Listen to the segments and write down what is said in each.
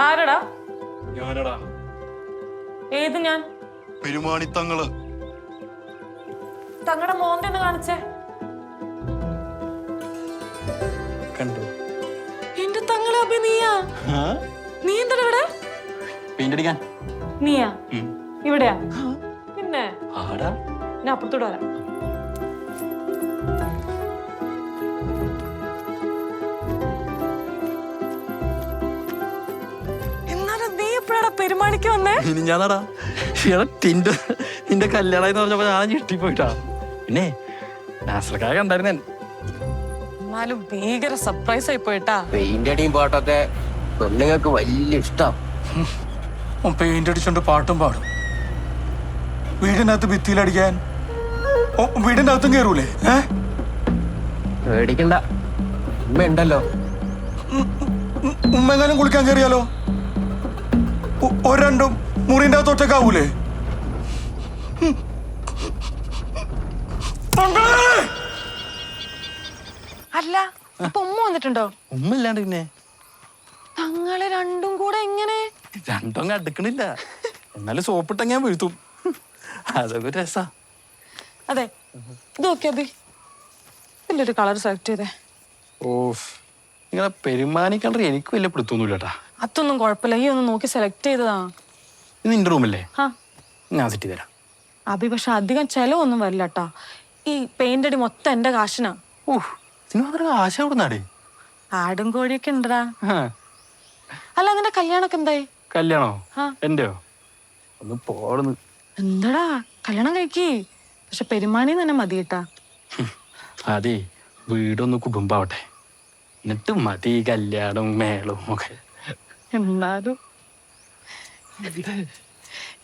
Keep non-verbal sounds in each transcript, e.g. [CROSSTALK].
ആരടാ? ഞാനടാ. ഏത് ഞാൻ? പെരുമാണിത്തങ്ങൾ തങ്ങളുടെ മോന്റെ ഒന്ന് കാണിച്ചേ. കണ്ടു. എന്റെ തങ്ങളെ അപ്പൊ നീയാ? നീ എന്താ ഇവിടെ? പെയിന്റ് അടിക്കാൻ നീയാ ഇവിടെയാ? പിന്നെ? ആടാ. ഞാൻ അപ്പുറത്തോട്ട് വരാം. പെരുമാണിക്ക് വന്നേ? ഇനി ഞാനടാ എടാ നിന്റെ നിന്റെ കല്യാണം എന്ന് പറഞ്ഞപ്പോ ഞാൻ ഞെട്ടിപ്പോയിട്ടാ. പിന്നെ നാസർക്കായ കണ്ടായിരുന്നെ. എന്നാലും ഭീകര സർപ്രൈസ് ആയി പോയിട്ടാ. പെയിന്റ് അടിയും പാട്ടൊക്കെ പെണ്ണുങ്ങൾക്ക് വലിയ ഇഷ്ടം. പെയിന്റ് അടിച്ചോണ്ട് പാട്ടും പാടും. വീടിനകത്ത് ഭിത്തിയിലടിക്കാൻ ഓ, വീടിന്റെ അകത്തും കയറൂലേ പേടിക്കണ്ട. ഉമ്മ ഉണ്ടല്ലോ ഉമ്മെങ്ങാനും കുളിക്കാൻ കയറിയാലോ ഒ- ഒരു രണ്ടും മുറിന്റെ അകത്ത് ഒറ്റക്കാവൂലേ അല്ല ഇപ്പൊ ഉമ്മ വന്നിട്ടുണ്ടോ? ഉമ്മ ഇല്ലാണ്ട് പിന്നെ? തങ്ങളെ രണ്ടും കൂടെ എങ്ങനെ? രണ്ടും അടുക്കണില്ല എന്നാലും സോപ്പിട്ട ഞാൻ വീഴ്ത്തും. അതൊക്കെ രസ. അതെ ഇത് നോക്കിയാ അഭി ഇതിലൊരു കളർ സെലക്ട് ചെയ്തേ? ഓഫ്. നിങ്ങളെ പെരുമാനിക്കണ്ട എനിക്ക് വലിയ പിടുത്തൊന്നുമില്ല കേട്ടാ അതൊന്നും കുഴപ്പമില്ല. ഈ ഒന്ന് നോക്കി സെലക്ട് ചെയ്തതാ. ഇത് നിന്റെ റൂമല്ലേ ആ ഞാൻ സെറ്റ് ചെയ്ത് തരാം അഭി പക്ഷെ അധികം ചെലവൊന്നും വരില്ല കേട്ടാ ഈ പെയിന്റ് അടി മൊത്തം എന്റെ കാശിനാ. ഓഹ് ഇതിന് മാത്രം ആശ അവിടെ ആടും കോഴിയൊക്കെ ഉണ്ടടാ. അല്ല നിന്റെ കല്യാണൊക്കെ എന്തായി? കല്യാണോ? ആ. എന്റെയോ? ഒന്ന് പോടുന്നു എന്താടാ? കല്യാണം കഴിക്കി. പക്ഷെ പെരുമാനി തന്നെ മതി കേട്ടാ. അതെ വീടൊന്ന് കുടുംബാവട്ടെ. എന്നിട്ട് മതി കല്യാണവും മേളവും ഒക്കെ. എന്നാലും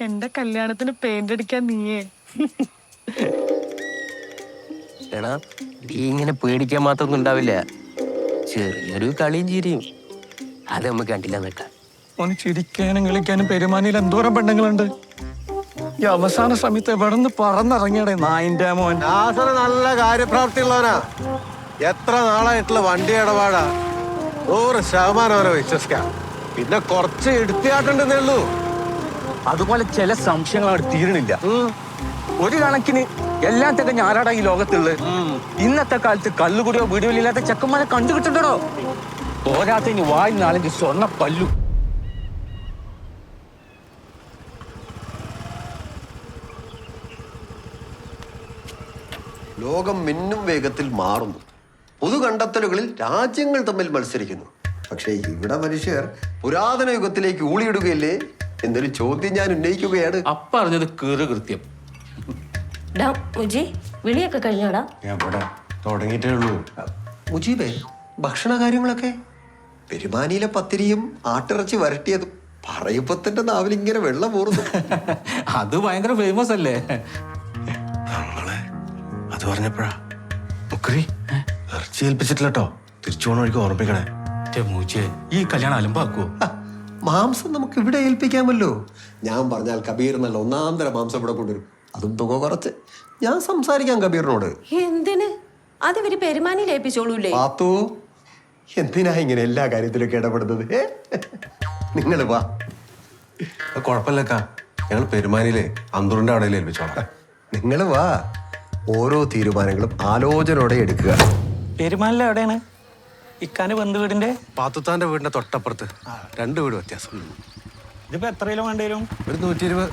എന്റെ കല്യാണത്തിന് പെയിന്റ് അടിക്കാൻ നീയേ. എടാ നീ ഇങ്ങനെ പേടിക്കാൻ മാത്രമൊന്നും ഉണ്ടാവില്ല. ചെറിയൊരു കളിയും ചിരിയും. അത് നമുക്ക് കണ്ടില്ല നിൽക്കാം ഓന് ചിരിക്കാനും കളിക്കാനും പെരുമാനിയിൽ എന്തോരം പെണ്ണുങ്ങളുണ്ട്. ഈ അവസാന സമയത്ത് എവിടെ നിന്ന് പറന്നിറങ്ങിയടേ നായിന്റെ മോൻ. നാസർ നല്ല കാര്യപ്രാപ്തിയുള്ളവനാ. എത്ര നാളായിട്ടുള്ള വണ്ടി ഇടപാടാ. നൂറ് ശതമാനം അവരെ വിശ്വസിക്കാം. പിന്നെ കുറച്ച് എടുത്തിയാട്ടുണ്ടെന്നേ ഉള്ളൂ. അതുപോലെ ചില സംശയങ്ങൾ തീരണില്ല ഒരു കണക്കിന് എല്ലാം തികഞ്ഞ ആരാടാ ഈ ലോകത്തുള്ളത്. ഇന്നത്തെ കാലത്ത് കല്ലുകൂടിയോ വീടുകളിൽ ഇല്ലാത്ത ചെക്കന്മാരെ കണ്ടുകിട്ടുണ്ടോ പോരാത്ത ഇനി വായി നാലഞ്ച് സ്വർണ പല്ലു. ലോകം മിന്നും വേഗത്തിൽ മാറുന്നു. പൊതു കണ്ടെത്തലുകളിൽ രാജ്യങ്ങൾ തമ്മിൽ മത്സരിക്കുന്നു. പക്ഷേ ഇവിടെ മനുഷ്യർ പുരാതന യുഗത്തിലേക്ക് ഊളിയിടുകയല്ലേ എന്നൊരു ചോദ്യം ഞാൻ ഉന്നയിക്കുകയാണ്. അപ്പറഞ്ഞത് കീറ് കൃത്യം. ഡാ മുജി വിളിയൊക്കെ കഴിഞ്ഞോടാ. എവിടെ തുടങ്ങിയിട്ടേ ഉള്ളൂ. മുജീബേ ഭക്ഷണ കാര്യങ്ങളൊക്കെ? പെരുമാനിയിലെ പത്തിരിയും ആട്ടിറച്ചി വരട്ടിയത് പറയുമ്പോ തന്നെ നാവിലിങ്ങനെ വെള്ളം പോറുന്നു [LAUGHS] അത് ഭയങ്കര ഫേമസ് അല്ലേ? നമ്മളെ അത് പറഞ്ഞപ്പോഴാ. മുക്കറി ഇറച്ചി ഏൽപ്പിച്ചിട്ടില്ല കേട്ടോ തിരിച്ചു പോണ വഴിക്ക് ഓർമ്മിക്കണേ. മറ്റേ മൂച്ചെ ഈ കല്യാണം അലമ്പാക്കുവോ? മാംസം നമുക്ക് ഇവിടെ ഏൽപ്പിക്കാമല്ലോ. ഞാൻ പറഞ്ഞാൽ കബീർ നല്ല ഒന്നാം തരം മാംസം ഇവിടെ കൊണ്ടുവരും. അതും തുക കുറച്ച്. ഞാൻ സംസാരിക്കാം കബീറിനോട്. എന്തിന്? അത് ഇവർ പെരുമാനിയിൽ ഏൽപ്പിച്ചോളൂലേ? പാത്തു എന്തിനാ ഇങ്ങനെ എല്ലാ കാര്യത്തിലൊക്കെ ഇടപെടുന്നത് നിങ്ങൾ വാ. കുഴപ്പമില്ലക്ക ഞങ്ങൾ പെരുമാനിയിലെ അന്തൂറിന്റെ അവിടെ ഏൽപ്പിച്ചോളാം. നിങ്ങൾ വാ. ഓരോ തീരുമാനങ്ങളും ആലോചനയോടെ എടുക്കുക. പെരുമാനിലെ എവിടെയാണ് ഇക്കാന് ബന്ധു വീടിന്റെ? പാത്തുത്താന്റെ വീടിന്റെ തൊട്ടപ്പുറത്ത്. രണ്ട് വീട് വ്യത്യാസം. ഇതിപ്പോ എത്ര കിലോ വേണ്ടി വരും ഒരു നൂറ്റി ഇരുപത്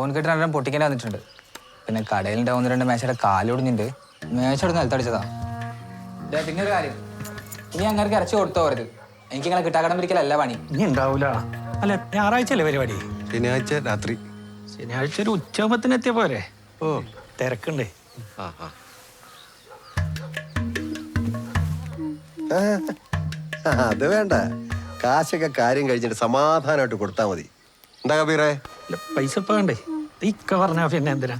ഓൻ കെട്ടി രണ്ടെണ്ണം പൊട്ടിക്കേണ്ടി വന്നിട്ടുണ്ട്. പിന്നെ കടയിൽ ഉണ്ടാവുന്ന രണ്ട് മേശയുടെ കാലൊടിഞ്ഞിട്ടുണ്ട് മേശയോട് നിലത്തടിച്ചതാ ദേ, പിന്നെ ഒരു കാര്യം. ഇനി അങ്ങനെ ഇറച്ചി കൊടുത്തോ അവർക്ക്. എനിക്ക് ഇങ്ങനെ കിട്ടാക്കടം പിടിക്കലല്ല പണി. ഇനി ഉണ്ടാവൂല. അല്ല ഞായറാഴ്ച അല്ലേ പരിപാടി? ശനിയാഴ്ച രാത്രി. ശനിയാഴ്ച ഒരു ഉച്ചയാകുമ്പത്തിന് എത്തിയ പോരെ? ഓ തിരക്കുണ്ട്. ആ ആ. ആ, അത് വേണ്ട. കാശൊക്കെ കാര്യം കഴിഞ്ഞിട്ട് സമാധാനമായിട്ട് കൊടുത്താൽ മതി. എന്താ കബീറേ? പൈസ ഇപ്പൊ വേണ്ടേ? ഇക്ക പറഞ്ഞ പിന്നെ എന്തിനാ?